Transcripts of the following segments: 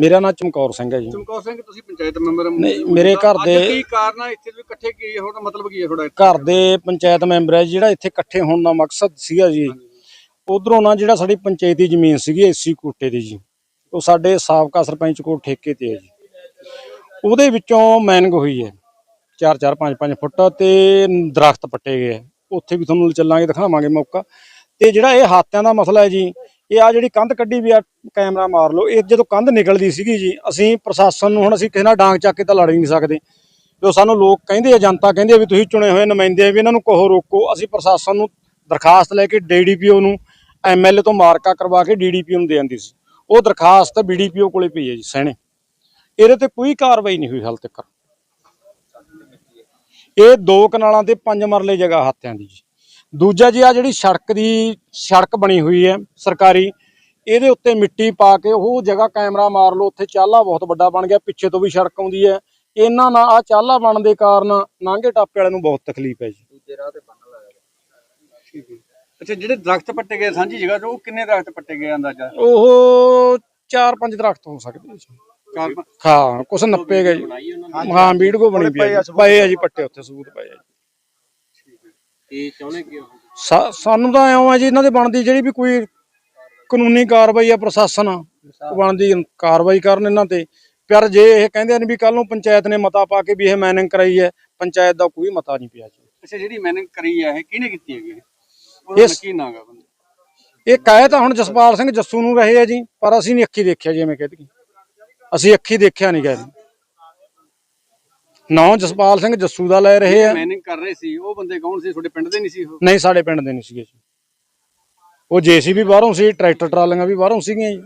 ਮੇਰਾ ਨਾਮ ਚਮਕੌਰ ਸਿੰਘ ਹੈ ਜੀ। ਚਮਕੌਰ ਸਿੰਘ ਤੁਸੀਂ ਪੰਚਾਇਤ ਮੈਂਬਰ। ਨਹੀਂ, ਮੇਰੇ ਘਰ ਦੇ- ਕੀ ਕਾਰਨ ਆ? ਇੱਥੇ ਤੁਸੀਂ ਇਕੱਠੇ ਕੀ ਹੈ ਤੁਹਾਡਾ ਮਤਲਬ ਕੀ ਹੈ ਤੁਹਾਡਾ ਘਰ ਦੇ ਪੰਚਾਇਤ ਮੈਂਬਰ ਹੈ ਜਿਹੜਾ ਇੱਥੇ ਇਕੱਠੇ ਹੋਣ ਦਾ ਮਕਸਦ ਸੀਗਾ ਜੀ। ਉਧਰੋਂ ਨਾ ਜਿਹੜਾ ਸਾਡੀ ਪੰਚਾਇਤੀ ਜ਼ਮੀਨ ਸੀਗੀ ਏਸੀ ਕੋਟੇ ਦੀ ਜੀ। ਉਹ ਸਾਡੇ ਸਾਬਕਾ ਸਰਪੰਚ ਕੋਲ ਠੇਕੇ ਤੇ ਹੈ ਜੀ। ਉਹਦੇ ਵਿੱਚੋਂ ਮੈਨਿੰਗ ਹੋਈ ਹੈ। 4 4 5 5 ਫੁੱਟ ਤੇ ਦਰਖਤ ਪੱਟੇ ਗਏ। ਉੱਥੇ ਵੀ ਤੁਹਾਨੂੰ ਚੱਲਾਂਗੇ ਦਿਖਾਵਾਂਗੇ ਮੌਕਾ। ਤੇ ਜਿਹੜਾ ਇਹ ਹਾਤਿਆਂ ਦਾ ਮਸਲਾ ਹੈ ਜੀ ਇਹ ਆ ਜਿਹੜੀ ਕੰਧ ਕੱਢੀ ਵੀ ਆ, ਕੈਮਰਾ ਮਾਰ ਲਓ, ਇਹ ਜਦੋਂ ਕੰਧ ਨਿਕਲਦੀ ਸੀਗੀ ਜੀ, ਅਸੀਂ ਪ੍ਰਸ਼ਾਸਨ ਨੂੰ ਹੁਣ ਅਸੀਂ ਕਿਸੇ ਨਾਲ ਡਾਂਗ ਚੱਕ ਕੇ ਤਾਂ ਲੜ ਨਹੀਂ ਸਕਦੇ। ਜੋ ਸਾਨੂੰ ਲੋਕ ਕਹਿੰਦੇ ਆ, ਜਨਤਾ ਕਹਿੰਦੀ ਆ ਵੀ ਤੁਸੀਂ ਚੁਣੇ ਹੋਏ ਨੁਮਾਇੰਦੇ ਆ, ਵੀ ਇਹਨਾਂ ਨੂੰ ਕਹੋ ਰੋਕੋ, ਅਸੀਂ ਪ੍ਰਸ਼ਾਸਨ ਨੂੰ ਦਰਖਾਸਤ ਲੈ ਕੇ ਡੀਡੀਪੀਓ ਨੂੰ ਐਮਐਲਏ ਤੋਂ ਮਾਰਕਾ ਕਰਵਾ ਕੇ ਡੀਡੀਪੀਓ ਨੂੰ ਦੇ ਆਂਦੀ ਸੀ। ਉਹ ਦਰਖਾਸਤ ਬੀਡੀਪੀਓ ਕੋਲੇ ਪਈ ਹੈ ਜੀ, ਸਹਿਣੇ। ਇਹਦੇ ਤੇ ਕੋਈ ਕਾਰਵਾਈ ਨਹੀਂ ਹੋਈ ਹਾਲ ਤੱਕ। ਇਹ ਦੋ ਕਨਾਲਾਂ ਤੇ ਪੰਜ ਮਰਲੇ ਜਗ੍ਹਾ ਹੱਥਿਆਂ ਦੀ ਜੀ। ਦੂਜਾ ਜੀ ਆ ਜਿਹੜੀ ਸੜਕ ਦੀ ਸੜਕ ਬਣੀ ਹੋਈ ਹੈ ਸਰਕਾਰੀ ਇਹਦੇ ਉੱਤੇ ਮਿੱਟੀ ਪਾ ਕੇ ਉਹ ਜਗ੍ਹਾ ਕੈਮਰਾ ਮਾਰ ਲਓ ਉੱਥੇ ਚਾਲਾ ਬਹੁਤ ਵੱਡਾ ਬਣ ਗਿਆ ਪਿੱਛੇ ਤੋਂ ਵੀ ਸੜਕ ਆਉਂਦੀ ਹੈ। ਇਹਨਾਂ ਨਾਲ ਆ ਚਾਲਾ ਬਣਨ ਦੇ ਕਾਰਨ ਨਾਂਗੇ ਟਾਪੇ ਵਾਲਿਆਂ ਨੂੰ ਬਹੁਤ ਤਕਲੀਫ ਹੈ ਜੀ। ਅੱਛਾ ਜਿਹੜੇ ਦਰਖਤ ਪੱਟੇ ਗਏ ਸਾਂਝੀ ਜਗ੍ਹਾ 'ਚ ਉਹ ਕਿੰਨੇ ਦਰਖਤ ਪੱਟੇ ਗਏ ਅੰਦਾਜ਼ਾ? ਉਹ ਚਾਰ ਪੰਜ ਦਰਖਤ ਹੋ ਸਕਦੇ ਜੀ। ਹਾਂ ਕੁਛ ਨੱਪੇ ਗਏ। ਹਾਂ ਵੀਡੀਓ ਬਣੀ ਪਈ। ਪਏ ਆ ਜੀ ਪੱਟੇ ਉੱਥੇ ਸਬੂਤ ਪਏ ਆ ਜੀ। ਕੀ ਚਾਹੁੰਦੇ ਕੀ ਹੋ? ਸਾ- ਸਾਨੂੰ ਤਾਂ ਐਂ ਆ ਜੀ ਇਹਨਾਂ ਦੇ ਬਣਦੀ ਜਿਹੜੀ ਵੀ ਕੋਈ ਕਾਨੂੰਨੀ ਕਾਰਵਾਈ ਆ ਪ੍ਰਸ਼ਾਸਨ ਉਹ ਬਣਦੀ ਕਾਰਵਾਈ ਕਰਨ ਇਹਨਾਂ ਤੇ। ਪਰ ਜੇ ਇਹ ਕਹਿੰਦੇ ਨੇ ਵੀ ਕੱਲ ਨੂੰ ਪੰਚਾਇਤ ਨੇ ਮਤਾ ਪਾ ਕੇ ਵੀ ਇਹ ਮੈਨਿੰਗ ਕਰਾਈ ਹੈ ਪੰਚਾਇਤ ਦਾ ਕੋਈ ਮਤਾ ਨਹੀਂ ਪਿਆ ਜੀ। ਅੱਛਾ ਜਿਹੜੀ ਮੈਨੇ ਕਰੀ ਹੈ ਇਹ ਕਿਹਨੇ ਕੀਤੀ ਹੈਗੀ? ਇਹ? ਉਹਦਾ ਇਸ- ਕੀ ਹੈ ਬੰਦੇ? ਇਹ ਕਹੇ ਤਾਂ ਹੁਣ ਜਸਪਾਲ ਸਿੰਘ ਜੱਸੂ ਨੂੰ ਰਹੇ ਆ ਜੀ ਪਰ ਅਸੀਂ ਨਹੀਂ ਅੱਖੀ ਦੇਖਿਆ ਜਿਵੇਂ ਕਹਿ ਦਈਏ। ਅਸੀਂ ਅੱਖੀ ਦੇਖਿਆ ਨਹੀਂ ਗਏ ਨਾਂ ਜਸਪਾਲ ਸਿੰਘ ਜੱਸੂ ਦਾ ਲੈ ਰਹੇ ਆ। ਮੈਨਿੰਗ ਕਰ ਰਹੇ ਸੀ। ਉਹ ਬੰਦੇ ਕੌਣ ਸੀ? ਤੁਹਾਡੇ ਪਿੰਡ ਦੇ ਨਹੀਂ ਸੀ ਉਹ? ਨਹੀਂ ਸਾਡੇ ਪਿੰਡ ਦੇ ਨਹੀਂ ਸੀਗੇ ਜੀ। ਉਹ ਜੇਸੀਬੀ ਬਾਹਰੋਂ ਸੀ ਟਰੈਕਟਰ ਟਰਾਲੀਆਂ ਵੀ ਬਾਹਰੋਂ ਸੀਗੀਆਂ ਜੀ।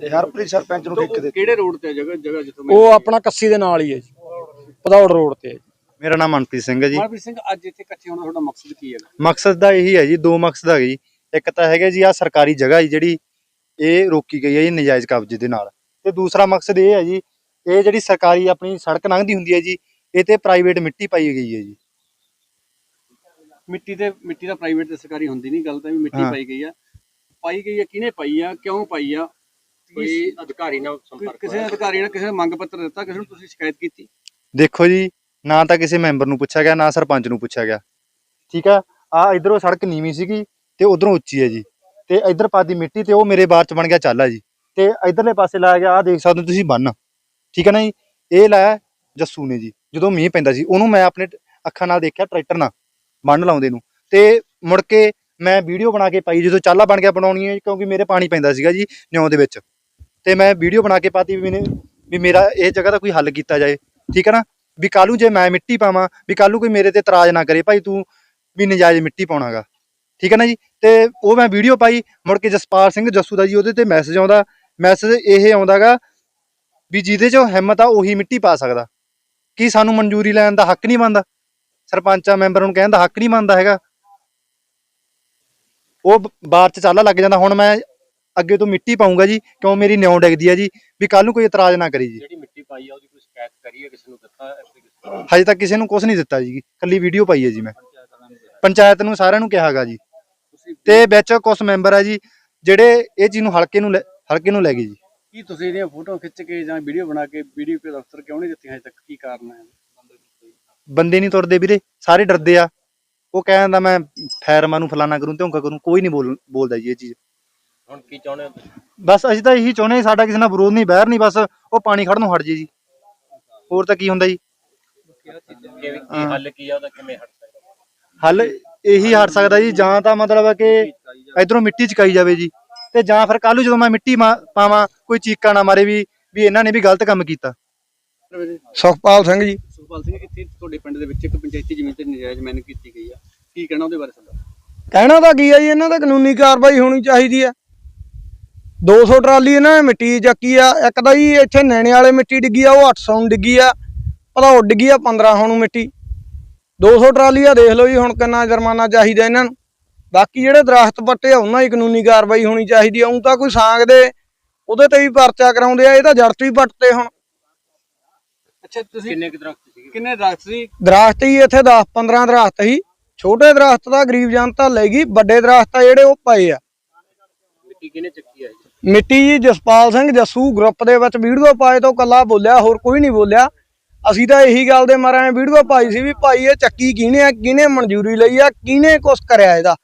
ਤੇ ਹਰਪ੍ਰੀਤ ਸਰਪੰਚ ਨੂੰ ਠੇਕੇ ਦੇ ਕਿਹੜੇ ਰੋਡ ਤੇ ਹੈ ਜਗ੍ਹਾ ਜਗ੍ਹਾ ਜਿੱਥੋਂ ਮੈਂ ਉਹ ਆਪਣਾ ਕੱਸੀ ਦੇ ਨਾਲ ਹੀ ਹੈ ਜੀ। ਪਧੌੜ ਰੋਡ ਤੇ ਹੈ ਜੀ। ਮੇਰਾ ਨਾਮ ਮਨਪ੍ਰੀਤ ਸਿੰਘ ਹੈ ਜੀ। ਮਨਪ੍ਰੀਤ ਸਿੰਘ ਅੱਜ ਇੱਥੇ ਇਕੱਠੇ ਹੋਣ ਦਾ ਤੁਹਾਡਾ ਮਕਸਦ ਕੀ ਹੈਗਾ ਮਕਸਦ ਦਾ ਇਹੀ ਹੈ ਜੀ ਦੋ ਮਕਸਦ ਹੈਗੇ ਜੀ। ਇੱਕ ਤਾਂ ਹੈਗਾ ਜੀ ਆ ਸਰਕਾਰੀ ਜਗ੍ਹਾ ਹੈ ਜਿਹੜੀ ਇਹ ਰੋਕੀ ਗਈ ਹੈ ਜੀ ਨਜਾਇਜ਼ ਕਬਜ਼ੇ ਦੇ ਨਾਲ। ਤੇ ਦੂਸਰਾ ਮਕਸਦ ਇਹ ਹੈ ਜੀ ਇਹ ਜਿਹੜੀ ਸਰਕਾਰੀ ਆਪਣੀ ਸੜਕ ਲੰਘਦੀ ਹੁੰਦੀ ਹੈ ਜੀ ਇਹ ਤੇ ਪ੍ਰਾਈਵੇਟ ਮਿੱਟੀ ਪਾਈ ਗਈ ਹੈ ਜੀ। ਮਿੱਟੀ ਤੇ ਮਿੱਟੀ ਦਾ ਪ੍ਰਾਈਵੇਟ ਤੇ ਸਰਕਾਰੀ ਹੁੰਦੀ ਨਹੀਂ ਗੱਲ ਤਾਂ ਵੀ ਮਿੱਟੀ ਹਾਂ। ਪਾਈ ਗਈ ਆ। ਪਾਈ ਗਈ ਆ ਕਿਹਨੇ ਪਾਈ ਆ ਕਿਉਂ ਪਾਈ ਆ? ਕੋਈ ਅਧਿਕਾਰੀ ਨਾਲ ਸੰਪਰਕ ਕਿਸੇ ਅਧਿਕਾਰੀ ਨਾਲ ਕਿਸੇ ਨੇ ਮੰਗ ਪੱਤਰ ਦਿੱਤਾ ਕਿਸੇ ਨੂੰ ਤੁਸੀਂ ਸ਼ਿਕਾਇਤ ਕੀਤੀ? ਦੇਖੋ ਜੀ ਨਾ ਤਾਂ ਕਿਸੇ ਮੈਂਬਰ ਨੂੰ ਪੁੱਛਿਆ ਗਿਆ ਨਾ ਸਰਪੰਚ ਨੂੰ ਪੁੱਛਿਆ ਗਿਆ। ਠੀਕ ਆ ਆ ਇਧਰੋਂ ਸੜਕ ਨੀਵੀਂ ਸੀਗੀ ਤੇ ਉਧਰੋਂ ਉੱਚੀ ਹੈ ਜੀ। ਤੇ ਇਧਰ ਪਾਦੀ ਮਿੱਟੀ ਤੇ ਉਹ ਮੇਰੇ ਬਾਰ ਚ ਬਣ ਗਿਆ ਚਾਲਾ ਜੀ। ਤੇ ਇਧਰਲੇ ਪਾਸੇ ਲਾਇਆ ਗਿਆ ਆ ਦੇਖ ਸਕਦੇ ਹੋ ਤੁਸੀਂ ਬੰਨ। ਠੀਕ ਹੈ ਨਾ ਜੀ? ਇਹ ਲਾਇਆ ਜੱਸੂ ਨੇ ਜੀ, ਜਦੋਂ ਮੀਂਹ ਪੈਂਦਾ ਸੀ, ਉਹਨੂੰ ਮੈਂ ਆਪਣੇ ਅੱਖਾਂ ਨਾਲ ਦੇਖਿਆ ਟਰੈਕਟਰ ਨਾਲ, ਬੰਨ ਲਾਉਂਦੇ ਨੂੰ। ਤੇ ਮੁੜ ਕੇ ਮੈਂ ਵੀਡੀਓ ਬਣਾ ਕੇ ਪਾਈ, ਜਦੋਂ ਚਾਲਾ ਬਣ ਗਿਆ ਬਣਾਉਣੀ ਹੈ ਕਿਉਂਕਿ ਮੇਰੇ ਪਾਣੀ ਪੈਂਦਾ ਸੀਗਾ ਜੀ ਨਿਉਂ ਦੇ ਵਿੱਚ। ਤੇ ਮੈਂ ਵੀਡੀਓ ਬਣਾ ਕੇ ਪਾਤੀ ਵੀ ਮੈਨੇ, ਵੀ ਮੇਰਾ ਇਹ ਜਗ੍ਹਾ ਦਾ ਕੋਈ ਹੱਲ ਕੀਤਾ ਜਾਏ, ਠੀਕ ਹੈ ਨਾ? ਵੀ ਕੱਲੂ ਜੇ ਮੈਂ ਮਿੱਟੀ ਪਾਵਾਂ, ਵੀ ਕੱਲੂ ਕੋਈ ਮੇਰੇ ਤੇ ਇਤਰਾਜ਼ ਨਾ ਕਰੇ, ਭਾਈ ਤੂੰ ਵੀ ਨਜਾਇਜ਼ ਮਿੱਟੀ ਪਾਉਣਾਗਾ। ਠੀਕ ਹੈ ਨਾ ਜੀ? ਤੇ ਉਹ ਮੈਂ ਵੀਡੀਓ ਪਾਈ, ਮੁੜ ਕੇ ਜਸਪਾਲ ਸਿੰਘ ਜੱਸੂ ਦਾ ਜੀ, ਉਹਦੇ ਤੇ ਮੈਸੇਜ ਆਉਂਦਾ ਮੈਸੇਜ ਇਹ ਆਉਂਦਾਗਾ ਵੀ ਜਿਹਦੇ 'ਚ ਹਿੰਮਤ ਆ ਉਹੀ ਮਿੱਟੀ ਪਾ ਸਕਦਾ। ਕੀ ਸਾਨੂੰ ਮਨਜ਼ੂਰੀ ਲੈਣ ਦਾ ਹੱਕ ਨਹੀਂ ਬਣਦਾ? ਸਰਪੰਚਾਂ ਮੈਂਬਰਾਂ ਨੂੰ ਕਹਿਣ ਦਾ ਹੱਕ ਨਹੀਂ ਬਣਦਾ ਹੈਗਾ। ਉਹ ਬਾਹਰ 'ਚ ਚਾਲਾ ਲੱਗ ਜਾਂਦਾ ਹੁਣ ਮੈਂ ਅੱਗੇ ਤੋਂ ਮਿੱਟੀ ਪਾਉਂਗਾ ਜੀ ਕਿਉਂ ਮੇਰੀ ਨਿਉਂ ਡਿੱਗਦੀ ਆ ਜੀ ਵੀ ਕੱਲ ਨੂੰ ਕੋਈ ਇਤਰਾਜ਼ ਨਾ ਕਰੇ ਜੀ। ਜਿਹੜੀ ਮਿੱਟੀ ਪਾਈ ਆ ਉਹਦੀ ਕੋਈ ਸ਼ਿਕਾਇਤ ਕਰੀ ਹੈ ਕਿਸੇ ਨੂੰ ਦਿੱਤਾ ਐਪਲੀਕੇਸ਼ਨ ਹਜੇ ਤੱਕ ਕਿਸੇ ਨੂੰ ਕੁਝ ਨਹੀਂ ਦਿੱਤਾ ਜੀ ਕੱਲੀ ਵੀਡੀਓ ਪਾਈ ਹੈ ਜੀ ਮੈਂ। ਪੰਚਾਇਤ ਨੂੰ ਸਾਰਿਆਂ ਨੂੰ ਕਿਹਾਗਾ ਜੀ। ਤੇ ਵਿੱਚ ਕੁਝ ਮੈਂਬਰ ਆ ਜੀ ਜਿਹੜੇ ਇਹ ਚੀਜ਼ ਨੂੰ ਹਲਕੇ ਨੂੰ ਹਲਕੇ ਨੂੰ ਲੈ ਗਏ ਜੀ। ਕੀ ਤੁਸੀਂ ਇਹਦੀਆਂ ਫੋਟੋ ਖਿੱਚ ਕੇ ਜਾਂ ਵੀਡੀਓ ਬਣਾ ਕੇ ਵੀਡੀਓ ਕੇ ਦਫ਼ਤਰ ਕਿਉਂ ਨਹੀਂ ਦਿੱਤੀਆਂ ਹਜੇ ਤੱਕ? ਕੀ ਕਾਰਨ ਹੈ? ਬੰਦੇ ਨਹੀਂ ਤੁਰਦੇ ਵੀਰੇ ਸਾਰੇ ਡਰਦੇ ਆ। ਉਹ ਕਹਿੰਦਾ ਮੈਂ ਫੈਰਮਾਂ ਨੂੰ ਫਲਾਣਾ ਕਰੂੰ ਧੌਂਕਾ ਕਰੂੰ ਕੋਈ ਨਹੀਂ ਬੋਲ ਬੋਲਦਾ ਜੀ ਇਹ ਚੀਜ਼। ਹੁਣ ਕੀ ਚਾਹੁੰਦੇ ਹੋ ਬਸ ਅਸੀਂ ਤਾਂ ਇਹੀ ਚਾਹੁੰਦੇ ਹਾਂ ਸਾਡਾ ਕਿਸੇ ਨਾਲ ਵਿਰੋਧ ਨਹੀਂ ਬਹਿਰ ਨਹੀਂ ਬਸ ਉਹ ਪਾਣੀ ਖੜਨ ਨੂੰ ਹਟ ਜੇ ਜੀ। ਹੋਰ ਤਾਂ ਕੀ ਹੁੰਦਾ ਜੀ? ਕੀ ਹਾਂ। ਹੱਲ ਕੀ ਆ ਉਹਦਾ ਕਿਵੇਂ ਹਟ ਸਕਦਾ? ਹੱਲ ਇਹੀ ਹਟ ਸਕਦਾ ਜੀ ਜਾਂ ਤਾਂ ਮਤਲਬ ਹੈ ਕਿ ਇਧਰੋਂ ਮਿੱਟੀ ਚਕਾਈ ਜਾਵੇ ਜੀ। ਤੇ ਜਾਂ ਫਿਰ ਕੱਲ੍ਹ ਨੂੰ ਜਦੋਂ ਮੈਂ ਮਿੱਟੀ ਮਾ- ਪਾਵਾਂ ਕੋਈ ਚੀਕਾ ਨਾ ਮਾਰੇ ਵੀ ਵੀ ਇਹਨਾਂ ਨੇ ਵੀ ਗਲਤ ਕੰਮ ਕੀਤਾ। ਸੁਖਪਾਲ ਸਿੰਘ ਜੀ। ਸੁਖਪਾਲ ਸਿੰਘ ਇੱਥੇ ਤੁਹਾਡੇ ਪਿੰਡ ਦੇ ਵਿੱਚ ਇੱਕ ਪੰਚਾਇਤੀ ਜ਼ਮੀਨ ਤੇ ਨਜਾਇਜ਼ ਮੈਨਿੰਗ ਕੀਤੀ ਗਈ ਆ। ਕੀ ਕਹਿਣਾ ਉਹਦੇ ਬਾਰੇ ਤੁਹਾਡਾ ਕਹਿਣਾ ਤਾਂ ਕੀ ਆ ਜੀ ਇਹਨਾਂ ਦਾ ਕਾਨੂੰਨੀ ਕਾਰਵਾਈ ਹੋਣੀ ਚਾਹੀਦੀ ਆ। 200 ਟਰਾਲੀ ਇਹਨਾਂ ਨੇ ਮਿੱਟੀ ਚੱਕੀ ਆ ਇੱਕ ਤਾਂ ਜੀ ਇੱਥੇ ਨੈਣੇ ਵਾਲੇ ਮਿੱਟੀ ਡਿੱਗੀ ਆ ਉਹ 800 ਨੂੰ ਡਿੱਗੀ ਆ ਭਦੌੜ ਡਿੱਗੀ ਆ 1500 ਨੂੰ ਮਿੱਟੀ। 200 ਟਰਾਲੀ ਆ ਦੇਖ ਲਓ ਜੀ ਹੁਣ ਕਿੰਨਾ ਜੁਰਮਾਨਾ ਚਾਹੀਦਾ ਇਹਨਾਂ ਨੂੰ। ਬਾਕੀ ਜਿਹੜੇ ਦਰਖਤ ਪੱਟੇ ਆ ਉਹਨਾਂ ਦੀ ਕਾਨੂੰਨੀ ਕਾਰਵਾਈ ਹੋਣੀ ਚਾਹੀਦੀ ਆ ਉਂ ਤਾਂ ਕੋਈ ਸਾਂਗ ਦੇ ਉਹਦੇ ਤੇ ਵੀ ਪਰਚਾ ਕਰਾਉਂਦੇ ਆ ਇਹ ਤਾਂ ਜੜ ਤੋਂ ਹੀ ਪੱਟਦੇ ਹੁਣ। ਅੱਛਾ ਤੁਸੀਂ ਕਿੰਨੇ ਕੁ ਦਰਖਤ ਸੀਗੇ? ਕਿੰਨੇ ਦਰਖਤ ਸੀ? ਦਰਖਤ ਹੀ ਇੱਥੇ 10 15 ਦਰਖਤ ਸੀ। ਛੋਟੇ ਦਰਖਤ ਤਾਂ ਗਰੀਬ ਜਨਤਾ ਲੈ ਗਈ ਵੱਡੇ ਦਰਖਤ ਆ ਜਿਹੜੇ ਉਹ ਪਏ ਆ। ਮਿੱਟੀ ਕਿਹਨੇ ਚੱਕੀ ਆ ਜੀ ਮਿੱਟੀ ਜੀ ਜਸਪਾਲ ਸਿੰਘ ਜੱਸੂ ਗਰੁੱਪ ਦੇ ਵਿੱਚ ਵੀਡੀਓ ਪਾਏ ਤੋਂ ਕੱਲਾ ਬੋਲਿਆ ਹੋਰ ਕੋਈ ਨਹੀਂ ਬੋਲਿਆ। ਅਸੀਂ ਤਾਂ ਇਹੀ ਗੱਲ ਦੇ ਮਾਰੇ ਵੀਡੀਓ ਪਾਈ ਸੀ ਵੀ ਭਾਈ ਇਹ ਚੱਕੀ ਕਿਹਨੇ ਆ ਕਿਹਨੇ ਮਨਜ਼ੂਰੀ ਲਈ ਆ ਕਿਹਨੇ ਕੁਛ ਕਰਿਆ ਇਹਦਾ?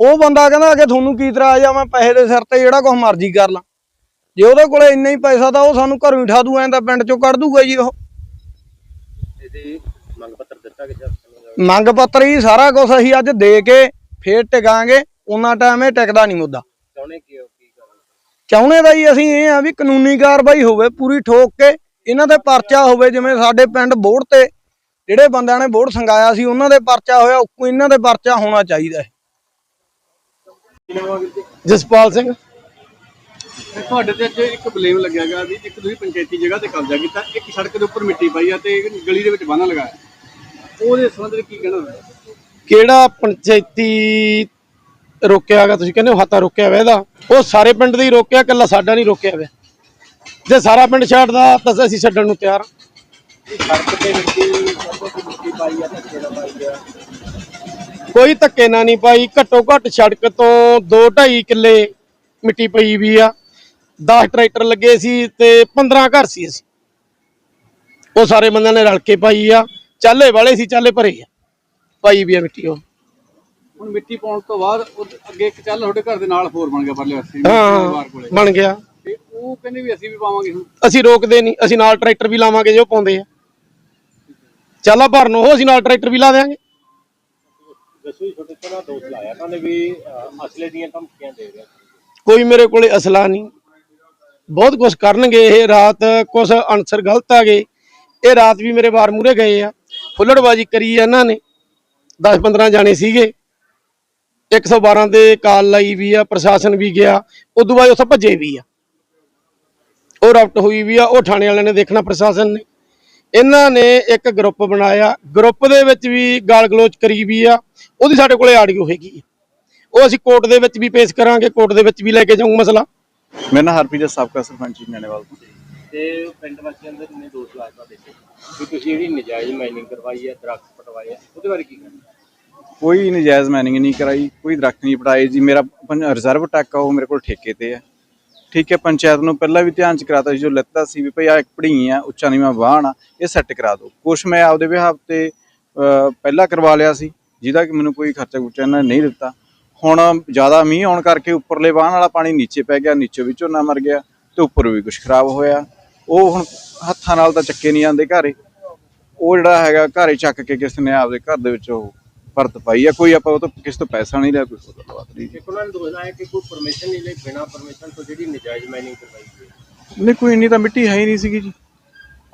ਉਹ ਬੰਦਾ ਕਹਿੰਦਾ ਕਿ ਤੁਹਾਨੂੰ ਕੀ ਇਤਰਾਜ਼ ਆ ਮੈਂ ਪੈਸੇ ਦੇ ਸਿਰ ਤੇ ਜਿਹੜਾ ਕੁਛ ਮਰਜ਼ੀ ਕਰ ਲਾਂ। ਜੇ ਉਹਦੇ ਕੋਲੇ ਇੰਨਾ ਹੀ ਪੈਸਾ ਤਾਂ ਉਹ ਸਾਨੂੰ ਘਰੋਂ ਹੀ ਠਾ ਦੂ ਐਂ ਤਾਂ ਪਿੰਡ ਚੋਂ ਕੱਢ ਦੂਗਾ ਜੀ ਉਹ। ਇਹਦੇ ਮੰਗ ਪੱਤਰ ਦਿੱਤਾ ਕਿ ਮੰਗ ਪੱਤਰ ਹੀ ਸਾਰਾ ਕੁਝ ਅਸੀਂ ਅੱਜ ਦੇ ਕੇ ਫੇਰ ਟਿਕਾਂਗੇ ਉਹਨਾਂ ਟਾਈਮ ਇਹ ਟਿਕਦਾ ਨਹੀਂ ਮੁੱਦਾ। ਚਾਹੁੰਦੇ ਕੀ ਹੋ ਕੀ ਕਰਨਾ ਚਾਹੁੰਦੇ ਦਾ ਹੀ ਅਸੀਂ ਇਹ ਆ ਵੀ ਕਾਨੂੰਨੀ ਕਾਰਵਾਈ ਹੋਵੇ ਪੂਰੀ ਠੋਕ ਕੇ ਇਹਨਾਂ ਤੇ ਪਰਚਾ ਹੋਵੇ ਜਿਵੇਂ ਸਾਡੇ ਪਿੰਡ ਬੋਰਡ ਤੇ ਜਿਹੜੇ ਬੰਦਿਆਂ ਨੇ ਬੋਰਡ ਸੰਗਾਇਆ ਸੀ ਉਹਨਾਂ ਦੇ ਪਰਚਾ ਹੋਇਆ ਉੱਕੋ ਇਹਨਾਂ ਦੇ ਪਰਚਾ ਹੋਣਾ ਚਾਹੀਦਾ ਹੈ। ਜਸਪਾਲ ਸਿੰਘ। ਤੁਹਾਡੇ ਤੇ ਅੱਜ ਇੱਕ ਬਲੇਮ ਲੱਗਿਆ ਗਿਆ ਵੀ ਇੱਕ ਤੁਸੀਂ ਪੰਚਾਇਤੀ ਜਗ੍ਹਾ ਤੇ ਕਬਜ਼ਾ ਕੀਤਾ ਇੱਕ ਸੜਕ ਦੇ ਉੱਪਰ ਮਿੱਟੀ ਪਾਈ ਆ ਤੇ ਗਲੀ ਦੇ ਵਿੱਚ ਬੰਨ ਲਗਾਇਆ। ਉਹਦੇ ਸੰਬੰਧ ਵਿੱਚ ਕੀ ਕਹਿਣਾ ਕਿਹੜਾ ਪੰਚਾਇਤੀ ਰੋਕਿਆ ਹੈਗਾ ਤੁਸੀਂ ਕਹਿੰਦੇ ਹੋ ਹੱਤਾ ਰੋਕਿਆ ਹੋਇਆ ਇਹਦਾ। ਉਹ ਸਾਰੇ ਪਿੰਡ ਦੇ ਹੀ ਰੋਕਿਆ ਇਕੱਲਾ ਸਾਡਾ ਨਹੀਂ ਰੋਕਿਆ ਹੋਇਆ ਜੇ ਸਾਰਾ ਪਿੰਡ ਛੱਡਦਾ ਤਾਂ ਅਸੀਂ ਛੱਡਣ ਨੂੰ ਤਿਆਰ। ਹਾਂ ਸੜਕ ਤੇ ਮਿੱਟੀ ਮਿੱਟੀ ਪਾਈ ਆ ਧੱਕੇ ਨਾਲ ਪਾਈ ਆ? ਕੋਈ ਧੱਕੇ ਨਾਲ ਨਹੀਂ ਪਾਈ ਘੱਟੋ ਘੱਟ ਸੜਕ ਤੋਂ 2.5 ਕਿੱਲੇ ਮਿੱਟੀ ਪਈ ਵੀ ਆ। 10 ਟਰੈਕਟਰ ਲੱਗੇ ਸੀ ਤੇ 15 ਘਰ ਸੀ ਅਸੀਂ। ਉਹ ਸਾਰੇ ਬੰਦਿਆਂ ਨੇ ਰਲ ਕੇ ਪਾਈ ਆ। ਚਾਲੇ ਵਾਲੇ ਸੀ ਚਾਲੇ ਭਰੇ ਆ। ਪਾਈ ਵੀ ਆ ਮਿੱਟੀ ਉਹ। ਹੁਣ ਮਿੱਟੀ ਪਾਉਣ ਤੋਂ ਬਾਅਦ ਉਹ ਅੱਗੇ ਇੱਕ ਚੱਲ ਤੁਹਾਡੇ ਘਰ ਦੇ ਨਾਲ ਹੋਰ ਬਣ ਗਿਆ ਪਰਲੇ ਪਾਸੇ ਹਾਂ ਬਣ ਗਿਆ। ਤੇ ਉਹ ਕਹਿੰਦੇ ਵੀ ਅਸੀਂ ਵੀ ਪਾਵਾਂਗੇ ਹੁਣ। ਅਸੀਂ ਰੋਕਦੇ ਨਹੀਂ ਅਸੀਂ ਨਾਲ ਟਰੈਕਟਰ ਵੀ ਲਾਵਾਂਗੇ ਜੇ ਉਹ ਪਾਉਂਦੇ ਆ। ਚਾਲਾ ਭਰਨ ਉਹ ਅਸੀਂ ਨਾਲ ਟਰੈਕਟਰ ਵੀ ਲਾ ਦੇਾਂਗੇ ਦੱਸੋ ਛੋਟੇ ਛੋਟਾ ਦੋਸ਼ ਲਾਇਆ ਕਹਿੰਦੇ ਵੀ ਅਸਲੇ ਦੀਆਂ ਧਮਕੀਆਂ ਦੇ ਰਿਹਾ। ਕੋਈ ਮੇਰੇ ਕੋਲੇ ਅਸਲਾ ਨਹੀਂ। ਬਹੁਤ ਕੁਝ ਕਰਨਗੇ ਇਹ ਰਾਤ ਕੁਝ ਅਨਸਰ ਗਲਤ ਆ ਗਏ। ਇਹ ਰਾਤ ਵੀ ਮੇਰੇ ਬਾਰ ਮੂਰੇ ਗਏ ਆ। ਫੁੱਲੜਬਾਜੀ ਕਰੀ ਆ ਇਹਨਾਂ ਨੇ। 10 15 ਜਾਣੇ ਸੀਗੇ। 112 ਤੇ ਕਾਲ ਲਾਈ ਵੀ ਆ, ਪ੍ਰਸ਼ਾਸਨ ਵੀ ਗਿਆ। ਉਦੋਂ ਬਾਅਦ ਉੱਥੇ ਭੱਜੇ ਵੀ ਆ। ਉਹ ਰਫਟ ਹੋਈ ਵੀ ਆ, ਉਹ ਥਾਣੇ ਵਾਲਿਆਂ ਨੇ ਦੇਖਣਾ ਪ੍ਰਸ਼ਾਸਨ ਨੇ। ਇਹਨਾਂ ਨੇ ਇੱਕ ਗਰੁੱਪ ਬਣਾਇਆ। ਗਰੁੱਪ ਦੇ ਵਿੱਚ ਵੀ ਗਾਲ ਗਲੋਚ ਕਰੀ ਵੀ ਆ। ਉਹਦੀ ਸਾਡੇ ਕੋਲੇ ਆਡੀਓ ਹੈਗੀ ਆ ਉਹ ਅਸੀਂ ਕੋਰਟ ਦੇ ਵਿੱਚ ਵੀ ਪੇਸ਼ ਕਰਾਂਗੇ ਕੋਰਟ ਦੇ ਵਿੱਚ ਵੀ ਲੈ ਕੇ ਜਾਊਂ ਮਸਲਾ। ਮੇਰਾ ਨਾਮ ਹਰਪ੍ਰੀਤ ਸਾਬਕਾ ਸਰਪੰਚ ਜੀ ਨੈਣੇਵਾਲ ਤੋਂ। ਤੇ ਪਿੰਡ ਵਾਸੀਆਂ ਦੇ ਕਿੰਨੇ ਦੋਸ਼ ਲਾਏ ਤੁਹਾਡੇ ਤੇ ਵੀ ਤੁਸੀਂ ਜਿਹੜੀ ਨਜਾਇਜ਼ ਮਾਈਨਿੰਗ ਕਰਵਾਈ ਹੈ ਦਰਖਤ ਪਟਵਾਏ ਆ ਉਹਦੇ ਬਾਰੇ ਕੀ ਕਹਿਣਾ? ਕੋਈ ਨਜਾਇਜ਼ ਮਾਈਨਿੰਗ ਨਹੀਂ ਕਰਾਈ ਕੋਈ ਦਰਖਤ ਨਹੀਂ ਪਟਾਏ ਜੀ। ਮੇਰਾ ਰਿਜ਼ਰਵ ਟੱਕ ਆ ਉਹ ਮੇਰੇ ਕੋਲ ਠੇਕੇ ਤੇ ਹੈ ਠੀਕ ਹੈ ਪੰਚਾਇਤ ਨੂੰ ਪਹਿਲਾਂ ਵੀ ਧਿਆਨ ਚ ਕਰਾਤਾ ਸੀ ਜੋ ਲੱਤਾ ਸੀ ਵੀ ਭਈ ਆ ਇੱਕ ਪੜੀਂ ਆ ਉੱਚਾ ਨੀਵਾਂ ਵਾਹਣ ਆ ਇਹ ਸੈੱਟ ਕਰਾ ਦਿਓ। ਕੁਛ ਮੈਂ ਆਪਦੇ ਵਿਹਾਰ ਤੇ ਪਹਿਲਾਂ ਕਰਵਾ ਲਿਆ ਸੀ। ਜਿਹਦਾ ਕਿ ਮੈਨੂੰ ਕੋਈ ਖਰਚਾ ਖੁਰਚਾ ਇਹਨਾਂ ਨੇ ਨਹੀਂ ਦਿੱਤਾ। ਹੁਣ ਜ਼ਿਆਦਾ ਮੀਂਹ ਆਉਣ ਕਰਕੇ ਉੱਪਰਲੇ ਵਾਹਣ ਵਾਲਾ ਪਾਣੀ ਨੀਚੇ ਪੈ ਗਿਆ ਨੀਚੇ ਵੀ ਝੋਨਾ ਮਰ ਗਿਆ ਤੇ ਉੱਪਰ ਵੀ ਕੁਝ ਖਰਾਬ ਹੋਇਆ। ਉਹ ਹੁਣ ਹੱਥਾਂ ਨਾਲ ਤਾਂ ਚੱਕੇ ਨਹੀਂ ਜਾਂਦੇ ਘਰੇ। ਉਹ ਜਿਹੜਾ ਹੈਗਾ ਘਰੇ ਚੱਕ ਕੇ ਕਿਸ ਨੇ ਆਪਦੇ ਘਰ ਦੇ ਵਿੱਚ ਉਹ ਪਰਤ ਪਾਈ ਆ। ਕੋਈ ਆਪਾਂ ਉਹ ਤੋਂ ਕਿਸੇ ਤੋਂ ਪੈਸਾ ਨਹੀਂ ਲਿਆ ਕੋਈ ਗੱਲਬਾਤ ਨਹੀਂ। ਉਹਨਾਂ ਨੇ ਦੋਸ਼ ਲਾਇਆ ਕਿ ਕੋਈ ਪਰਮਿਸ਼ਨ ਨਹੀਂ ਲਈ ਬਿਨਾਂ ਪਰਮਿਸ਼ਨ ਤੋਂ ਜਿਹੜੀ ਨਜਾਇਜ਼ ਮਾਈਨਿੰਗ ਕਰਵਾਈ ਗਈ। ਨਹੀਂ ਕੋਈ ਇੰਨੀ ਤਾਂ ਮਿੱਟੀ ਹੈ ਹੀ ਨਹੀਂ ਸੀਗੀ ਜੀ।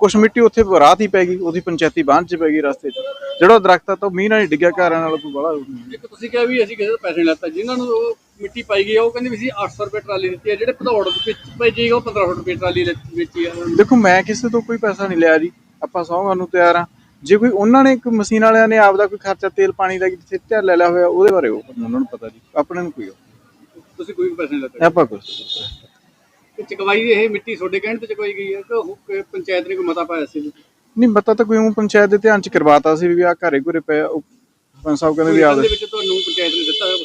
ਕੁਛ ਮਿੱਟੀ ਉੱਥੇ ਰਾਤ ਹੀ ਪੈ ਗਈ ਉਹਦੀ ਪੰਚਾਇਤੀ ਬਾਂਝ 'ਚ ਪੈ ਗਈ ਰਸਤੇ 'ਚ। ਜਿਹੜਾ ਦਰਖਤ ਆ ਤਾਂ ਮੀਂਹ ਨਾਲ ਹੀ ਡਿੱਗਿਆ ਘਰਾਂ ਨਾਲ ਕੋਈ ਬੜਾ ਇੱਕ ਤੁਸੀਂ ਕਿਹਾ ਵੀ ਅਸੀਂ ਕਿਸੇ ਤੋਂ ਪੈਸੇ ਨਹੀਂ ਲੈਤਾ ਜਿਨ੍ਹਾਂ ਨੂੰ ਉਹ ਮਿੱਟੀ ਪਾਈ ਗਈ ਆ, ਉਹ ਕਹਿੰਦੇ ਵੀ ਅਸੀਂ 800 ਰੁਪਏ ਟਰਾਲੀ ਦਿੱਤੀ ਹੈ ਜਿਹੜੇ ਭਦੌੜ ਵਿੱਚ ਭੇਜੀ ਉਹ 1500 ਰੁਪਏ ਟਰਾਲੀ ਲੈ- ਵੇਚੀ ਆ। ਦੇਖੋ ਮੈਂ ਕਿਸੇ ਤੋਂ ਕੋਈ ਪੈਸਾ ਨਹੀਂ ਲਿਆ ਜੀ ਆਪਾਂ ਸੌਂਹਾਂ ਨੂੰ ਤਿਆਰ ਆ। ਜੇ ਕੋਈ ਉਹਨਾਂ ਨੇ ਕੋਈ ਮਸ਼ੀਨ ਵਾਲਿਆਂ ਨੇ ਆਪਦਾ ਕੋਈ ਖਰਚਾ ਤੇਲ ਪਾਣੀ ਦਾ ਜਿੱਥੇ ਧਿਆਨ ਲੈ ਲਿਆ ਹੋਇਆ ਉਹਦੇ ਬਾਰੇ ਉਹ। ਉਹਨਾਂ ਨੂੰ ਪਤਾ ਜੀ। ਆਪਣੇ ਨੂੰ ਕੋਈ ਉਹ। ਤੁਸੀਂ ਕੋਈ ਪੈਸੇ ਨਹੀਂ ਲੈਤਾ। ਆਪਾਂ ਕੁਛ ਤੇ ਚਕਵਾਈ ਇਹ ਮਿੱਟੀ ਤੁਹਾਡੇ ਕਹਿਣ ਤੇ ਚਕਵਾਈ ਗਈ ਹੈ ਕਿ ਉਹ ਕਿ ਪੰਚਾਇਤ ਨੇ ਕੋਈ ਮਤਾ ਪਾਇਆ ਸੀ? ਨਹੀਂ ਪਤਾ ਤਾਂ ਕੋਈ ਊਂ ਪੰਚਾਇਤ ਦੇ ਧਿਆਨ 'ਚ ਕਰਵਾਤਾ ਸੀ ਵੀ ਆ ਘਰੇ ਘਰੇ ਪਿਆ ਉਹ ਪੰਜ ਸਾਹਿਬ ਕਹਿੰਦੇ ਵੀ ਉਹਦੇ ਆਪਦੇ ਵਿੱਚ ਤੁਹਾਨੂੰ ਪੰਚਾਇਤ ਨੇ ਦਿੱਤਾ ਹੋਇਆ?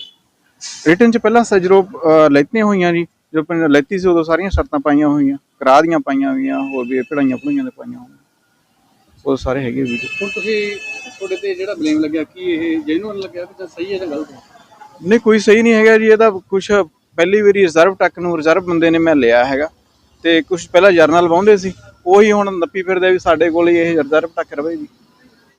ਰਿਟਨ 'ਚ ਪਹਿਲਾਂ ਸਜਰੋ ਲੈਤੀਆਂ ਹੋਈਆਂ ਜੀ ਜੋ ਪਿੰਡ ਲੈਤੀ ਸੀ ਉਦੋਂ ਸਾਰੀਆਂ ਸ਼ਰਤਾਂ ਪਾਈਆਂ ਹੋਈਆਂ ਕਰਾ ਦੀਆਂ ਪਾਈਆਂ ਹੋਈਆਂ ਹੋਰ ਵੀ ਪੜਾਈਆਂ ਪੜਾਈਆਂ ਦੇ ਪਾਈਆਂ ਹੋਈਆਂ। ਉਹ ਸਾਰੇ ਹੈਗੇ ਵੀਡੀਓ ਹੁਣ ਤੁਸੀਂ ਤੁਹਾਡੇ ਤੇ ਜਿਹੜਾ ਬਲੇਮ ਲੱਗਿਆ ਕਿ ਇਹ ਜੈਨੂਅਨ ਲੱਗਿਆ ਕਿ ਜਾਂ ਸਹੀ ਹੈ ਜਾਂ ਗਲਤ ਹੈ? ਨਹੀਂ ਕੋਈ ਸਹੀ ਨਹੀਂ ਹੈਗਾ ਜੀ ਇਹਦਾ ਕੁਝ ਪਹਿਲੀ ਵਾਰੀ ਰਿਜ਼ਰਵ ਟੱਕ ਨੂੰ ਰਿਜ਼ਰਵ ਬੰਦੇ ਨੇ ਮੈਂ ਲਿਆ ਹੈਗਾ ਤੇ ਕੁਝ ਪਹਿਲਾਂ ਜਰਨਲ ਵਾਉਂਦੇ ਸੀ, ਉਹੀ ਹੁਣ ਨੱਪੀ ਫਿਰਦੇ ਵੀ ਸਾਡੇ ਕੋਲ ਹੀ ਇਹ ਰਿਜ਼ਰਵ ਟੱਕ ਰਵੇ ਜੀ।